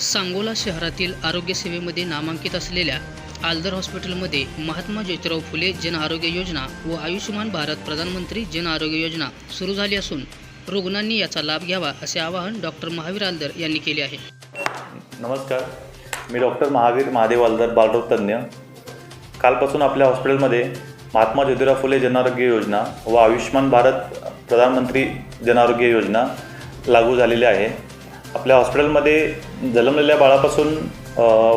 सांगोला शहरातील आरोग्यसेवेमध्ये नामांकित असलेल्या आलदर हॉस्पिटलमध्ये महात्मा ज्योतिराव फुले जन आरोग्य योजना व आयुष्यमान भारत प्रधानमंत्री जन आरोग्य योजना सुरू झाली असून रुग्णांनी याचा लाभ घ्यावा असे आवाहन डॉक्टर महावीर आलदर यांनी केले आहे. नमस्कार. मी डॉक्टर महावीर महादेव आलदर बालरोग तज्ज्ञ. कालपासून आपल्या हॉस्पिटलमध्ये महात्मा ज्योतिराव फुले जनआरोग्य योजना व आयुष्यमान भारत प्रधानमंत्री जनआरोग्य योजना लागू झालेली आहे. आपल्या हॉस्पिटलमध्ये जन्मलेल्या बाळापासून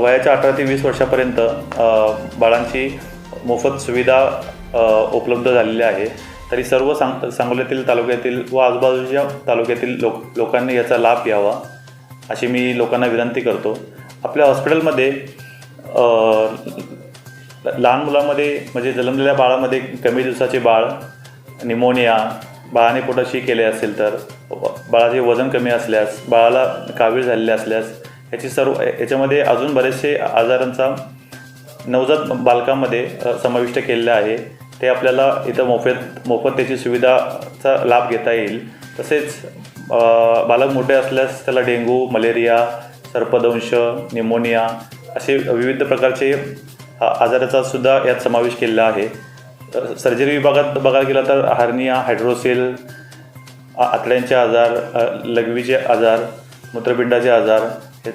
वयाच्या अठरा ते वीस वर्षापर्यंत बाळांची मोफत सुविधा उपलब्ध झालेली आहे. तरी सर्व सांग सांगोल्यातील तालुक्यातील व आजूबाजूच्या तालुक्यातील लोक लोकांनी याचा लाभ घ्यावा अशी मी लोकांना विनंती करतो. आपल्या हॉस्पिटलमध्ये लहान मुलामध्ये म्हणजे जन्मलेल्या बाळामध्ये कमी दिवसाचे बाळ निमोनिया बाळाने पोटाशी केले असेल तर बाळाचे वजन कमी असल्यास बाळाला कावीळ झालेले असल्यास याची सर्व याच्यामध्ये अजून बरेचसे आजारांचा नवजात बालकामध्ये समाविष्ट केलेलं आहे. ते आपल्याला इथं मोफत मोफत त्याची सुविधाचा लाभ घेता येईल. तसेच बालक मोठे असल्यास त्याला डेंग्यू मलेरिया सर्पदंश निमोनिया असे विविध प्रकारचे आजाराचा सुद्धा यात समावेश केलेला आहे. तर सर्जरी विभागात बघायला गेलं तर हार्निया हायड्रोसेल आतड्यांचे आजार लघवीचे आजार मूत्रपिंडाचे आजार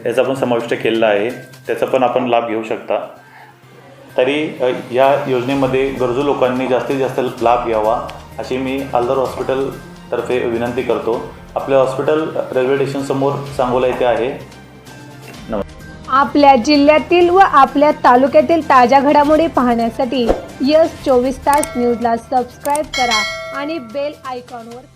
याचा पण समाविष्ट केलेला आहे. त्याचा पण आपण लाभ घेऊ शकता. तरी या योजनेमध्ये गरजू लोकांनी जास्तीत जास्त लाभ घ्यावा अशी मी आल्दर हॉस्पिटलतर्फे विनंती करतो. आपले हॉस्पिटल रेल्वे स्टेशनसमोर सांगोला येथे आहे. आपल्या जिल्ह्यातील व आपल्या तालुक्यातील ताज्या घडामोडी पाहण्यासाठी यस चोवीस तास न्यूजला सबस्क्राईब करा आणि बेल आयकॉनवर